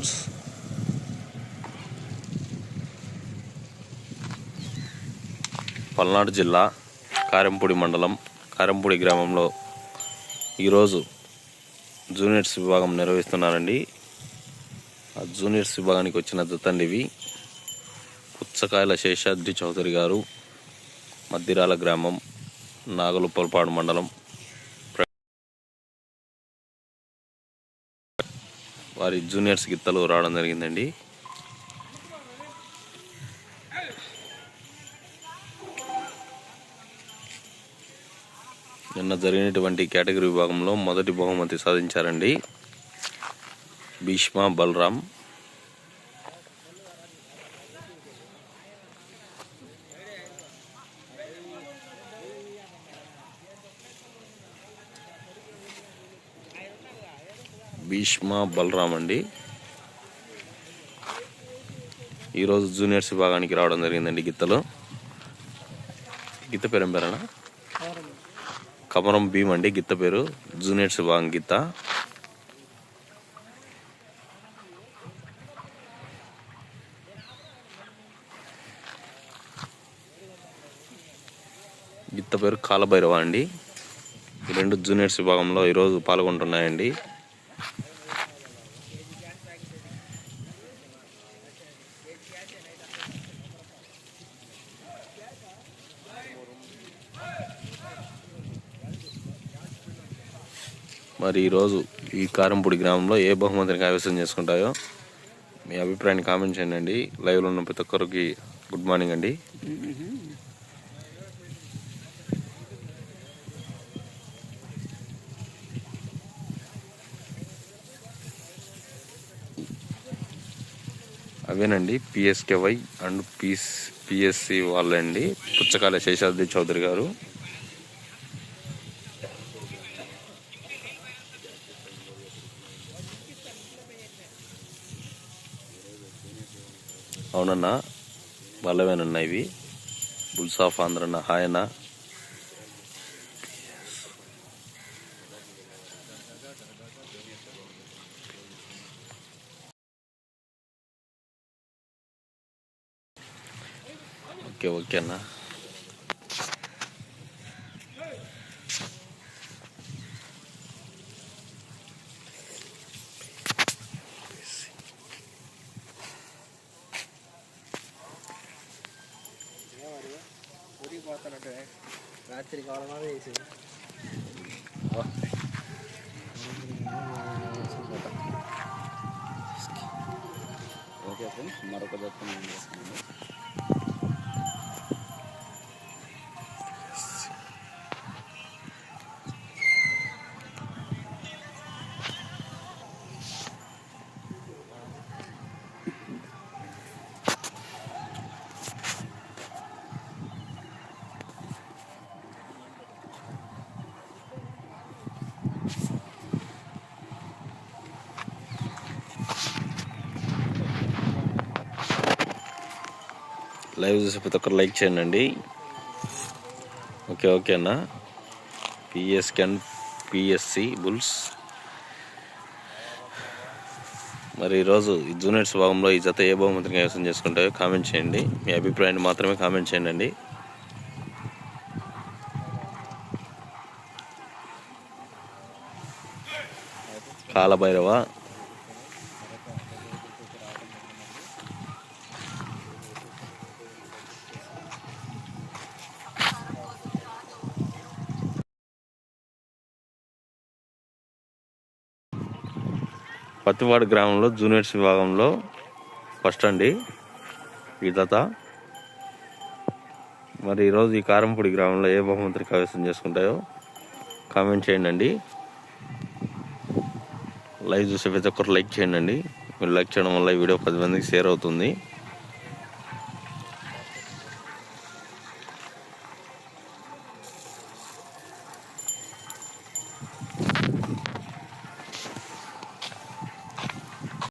Bulls Palnadu జిల్లా కారెంపూడి మండలం కారంపూడి గ్రామంలో ఈరోజు జూనియర్స్ విభాగం నిర్వహిస్తున్నారండి. ఆ జూనియర్స్ విభాగానికి వచ్చిన జతండి ఇవి పుచ్చకాయల శేషాద్రి చౌదరి గారు మద్దిరాల గ్రామం నాగలుప్పలపాడు మండలం. వారి జూనియర్స్ గిత్తలు రావడం జరిగిందండి. నిన్న జరిగినటువంటి కేటగిరీ విభాగంలో మొదటి బహుమతి సాధించారండి. భీష్మ బలరాం. భీష్మ బలరాం అండి. ఈరోజు జూనియర్స్ విభాగానికి రావడం జరిగిందండి గీతలో. గిత్త పేరు ఏం పేరేనా కమరం భీమ్ అండి గిత్త పేరు. జూనియర్స్ విభాగం గిత్త గిత్త పేరు కాలభైరవ అండి. ఈ రెండు జూనియర్స్ విభాగంలో ఈరోజు పాల్గొంటున్నాయండి. మరి ఈరోజు ఈ కారంపూడి గ్రామంలో ఏ బహుమతిని కైవసం చేసుకుంటాయో మీ అభిప్రాయాన్ని కామెంట్ చేయండి అండి. లైవ్లో ఉన్న ప్రతి ఒక్కరికి గుడ్ మార్నింగ్ అండి. అవేనండి పిఎస్కేవై అండ్ పిఎస్ పిఎస్సి వాళ్ళండి. పుచ్చకాల శేషాద్రి చౌదరి గారు. అవునన్నా బలమేనన్నా ఇవి. బుల్స్ ఆఫ్ ఆంధ్ర అన్న హాయన ఓకే ఓకే అన్నా. ఊరికి పోతానంటే రాత్రి కావాలన్నా వేసి ఓకే ఫ్రెండ్స్ మరొక దత్తం లైవ్ చూసి ప్రతి ఒక్కరు లైక్ చేయండి ఓకే ఓకే అన్న. పిఎస్ కెన్ పిఎస్సి బుల్స్. మరి ఈరోజు ఈ జూనియర్స్ భాగంలో ఈ జత ఏ బహుమతిని కైవసం చేసుకుంటాయో కామెంట్ చేయండి. మీ అభిప్రాయాన్ని మాత్రమే కామెంట్ చేయండి అండి కాలభైరవ పత్తివాడ గ్రామంలో జూనియర్స్ విభాగంలో ఫస్ట్ అండి. ఈ మరి ఈరోజు ఈ కారంపూడి గ్రామంలో ఏ బహుమతిని కైవసం చేసుకుంటాయో కామెంట్ చేయండి అండి లైవ్ చూసే ప్రతి ఒక్కరు లైక్ చేయండి అండి మీరు లైక్ చేయడం వల్ల ఈ వీడియో పది మందికి షేర్ అవుతుంది.